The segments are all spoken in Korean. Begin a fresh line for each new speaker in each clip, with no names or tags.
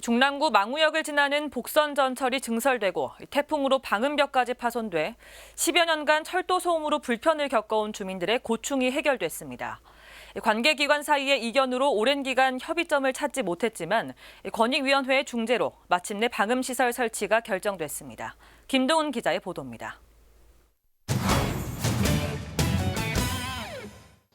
중랑구 망우역을 지나는 복선 전철이 증설되고 태풍으로 방음벽까지 파손돼 10여 년간 철도 소음으로 불편을 겪어온 주민들의 고충이 해결됐습니다. 관계기관 사이의 이견으로 오랜 기간 협의점을 찾지 못했지만 권익위원회의 중재로 마침내 방음시설 설치가 결정됐습니다. 김도훈 기자의 보도입니다.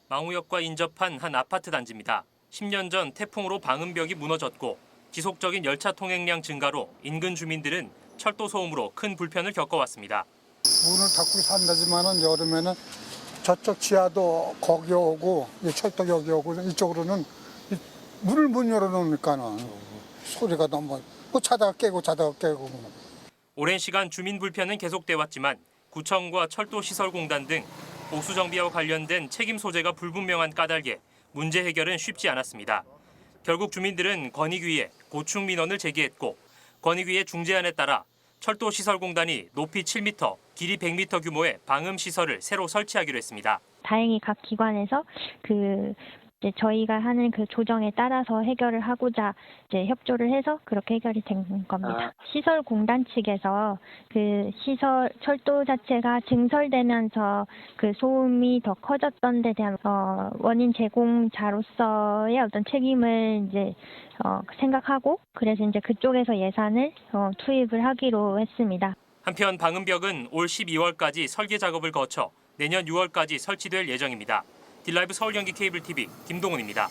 망우역과 인접한 한 아파트 단지입니다. 10년 전 태풍으로 방음벽이 무너졌고 지속적인 열차 통행량 증가로 인근 주민들은 철도 소음으로 큰 불편을 겪어왔습니다.
문을 닫고 산다지만은 여름에는 저쪽 지하도 거기 오고 이 철도 여기 오고 이쪽으로는 이 문을 못 열어놓으니까는 소리가 너무 뭐 자다가 깨고 자다가 깨고
오랜 시간 주민 불편은 계속돼 왔지만 구청과 철도시설공단 등 보수 정비와 관련된 책임 소재가 불분명한 까닭에 문제 해결은 쉽지 않았습니다. 결국 주민들은 권익위에 고충 민원을 제기했고 권익위의 중재안에 따라 철도시설공단이 높이 7m, 길이 100m 규모의 방음 시설을 새로 설치하기로 했습니다.
다행히 각 기관에서 그 이제 저희가 하는 그 조정에 따라서 해결을 하고자 이제 협조를 해서 그렇게 해결이 된 겁니다. 시설 공단 측에서 그 시설 철도 자체가 증설되면서 그 소음이 더 커졌던 데 대한 어 원인 제공자로서의 어떤 책임을 이제 어 생각하고 그래서 이제 그쪽에서 예산을 어 투입을 하기로 했습니다.
한편 방음벽은 올 12월까지 설계 작업을 거쳐 내년 6월까지 설치될 예정입니다. 딜라이브 서울 경기 케이블 TV 김동훈입니다.